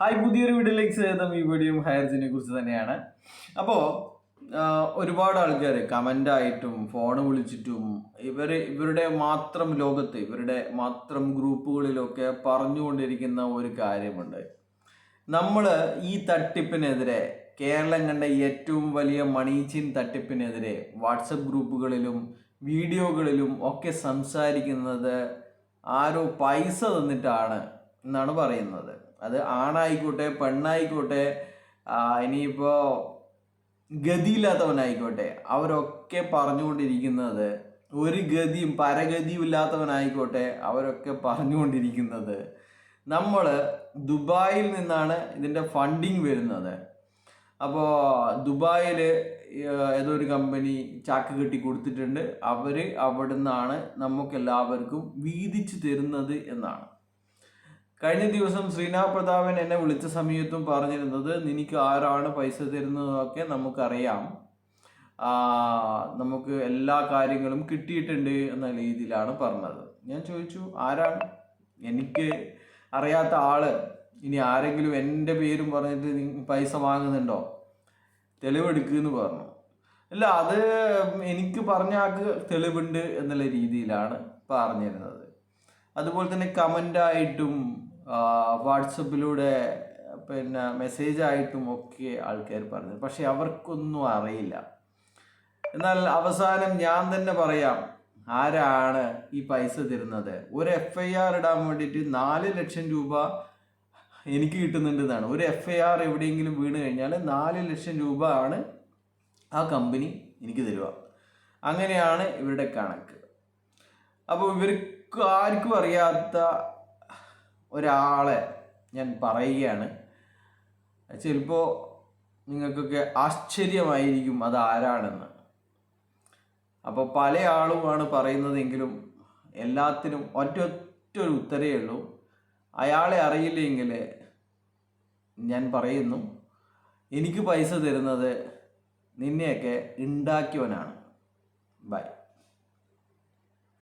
Hi പുതിയൊരു വീഡിയോയിലേക്ക് സ്വാഗതം. ഈ വീഡിയോയും ഹയർജിനെ കുറിച്ച് തന്നെയാണ്. അപ്പോൾ ഒരുപാട് ആൾക്കാർ കമന്റായിട്ടും ഫോൺ വിളിച്ചിട്ടും ഇവർ ഇവരുടെ മാത്രം ലോകത്ത് ഇവരുടെ മാത്രം ഗ്രൂപ്പുകളിലൊക്കെ പറഞ്ഞുകൊണ്ടിരിക്കുന്ന ഒരു കാര്യമുണ്ട്. നമ്മൾ ഈ തട്ടിപ്പിനെതിരെ കേരളം കണ്ട ഏറ്റവും വലിയ മണീച്ചിൻ തട്ടിപ്പിനെതിരെ വാട്സപ്പ് ഗ്രൂപ്പുകളിലും വീഡിയോകളിലും ഒക്കെ സംസാരിക്കുന്നത് ആരോ പൈസ തന്നിട്ടാണ് എന്നാണ് പറയുന്നത്. അത് ആണായിക്കോട്ടെ പെണ്ണായിക്കോട്ടെ ഇനിയിപ്പോൾ ഇനിയിപ്പോ ഗതിയില്ലാത്തവനായിക്കോട്ടെ അവരൊക്കെ പറഞ്ഞുകൊണ്ടിരിക്കുന്നത് ഒരു ഗതിയും പരഗതിയും ഇല്ലാത്തവനായിക്കോട്ടെ അവരൊക്കെ പറഞ്ഞുകൊണ്ടിരിക്കുന്നത്. നമ്മൾ ദുബായിൽ നിന്നാണ് ഇതിന്റെ ഫണ്ടിങ് വരുന്നത്. അപ്പോൾ ദുബായിൽ ഏതോ ഒരു കമ്പനി ചാക്ക് കെട്ടി കൊടുത്തിട്ടുണ്ട് അവർ അവിടെ നിന്നാണ് നമുക്കെല്ലാവർക്കും വീതിച്ചു തരുന്നത് എന്നാണ്. കഴിഞ്ഞ ദിവസം ശ്രീനാഥ് പ്രതാപൻ എന്നെ വിളിച്ച സമയത്തും പറഞ്ഞിരുന്നത് നിനക്ക് ആരാണ് പൈസ തരുന്നതൊക്കെ നമുക്കറിയാം. നമുക്ക് എല്ലാ കാര്യങ്ങളും കിട്ടിയിട്ടുണ്ട് എന്ന രീതിയിലാണ് പറഞ്ഞത്. ഞാൻ ചോദിച്ചു ആരാണ്? എനിക്ക് അറിയാത്ത ആൾ ഇനി ആരെങ്കിലും എന്റെ പേരും പറഞ്ഞിട്ട് പൈസ വാങ്ങുന്നുണ്ടോ? തെളിവെടുക്കുമെന്ന് പറഞ്ഞു. അല്ല അത് എനിക്ക് പറഞ്ഞ ആൾക്ക് തെളിവുണ്ട് എന്നുള്ള രീതിയിലാണ് പറഞ്ഞിരുന്നത്. അതുപോലെ തന്നെ കമന്റായിട്ടും വാട്സപ്പിലൂടെ പിന്നെ മെസ്സേജ് മെസ്സേജായിട്ടും ഒക്കെ ആൾക്കാർ പറഞ്ഞു പക്ഷെ അവർക്കൊന്നും അറിയില്ല. എന്നാൽ അവസാനം ഞാൻ തന്നെ പറയാം ആരാണ് ഈ പൈസ തരുന്നത്? ഒരു എഫ് ഐ ആർ ഇടാൻ വേണ്ടിയിട്ട് നാല് ലക്ഷം രൂപ എനിക്ക് കിട്ടുന്നുണ്ടെന്നാണ് ഒരു എഫ് ഐ ആർ എവിടെയെങ്കിലും വീണ് കഴിഞ്ഞാൽ നാല് ലക്ഷം രൂപ ആണ് ആ കമ്പനി എനിക്ക് തരുക. അങ്ങനെയാണ് ഇവരുടെ കണക്ക്. അപ്പോൾ ഇവർക്ക് ആർക്കും അറിയാത്ത ഒരാളെ ഞാൻ പറയുകയാണ്. ചിലപ്പോൾ നിങ്ങൾക്കൊക്കെ ആശ്ചര്യമായിരിക്കും അത് ആരാണെന്ന്. അപ്പോൾ പല ആളുമാണ് പറയുന്നതെങ്കിലും എല്ലാത്തിനും ഒറ്റ ഒറ്റ ഒരു ഉത്തരേ ഉള്ളൂ. അയാളെ അറിയില്ലെങ്കിൽ ഞാൻ പറയുന്നു എനിക്ക് പൈസ തരുന്നത് നിന്നെയൊക്കെ ഉണ്ടാക്കിയവനാണ് ബൈ.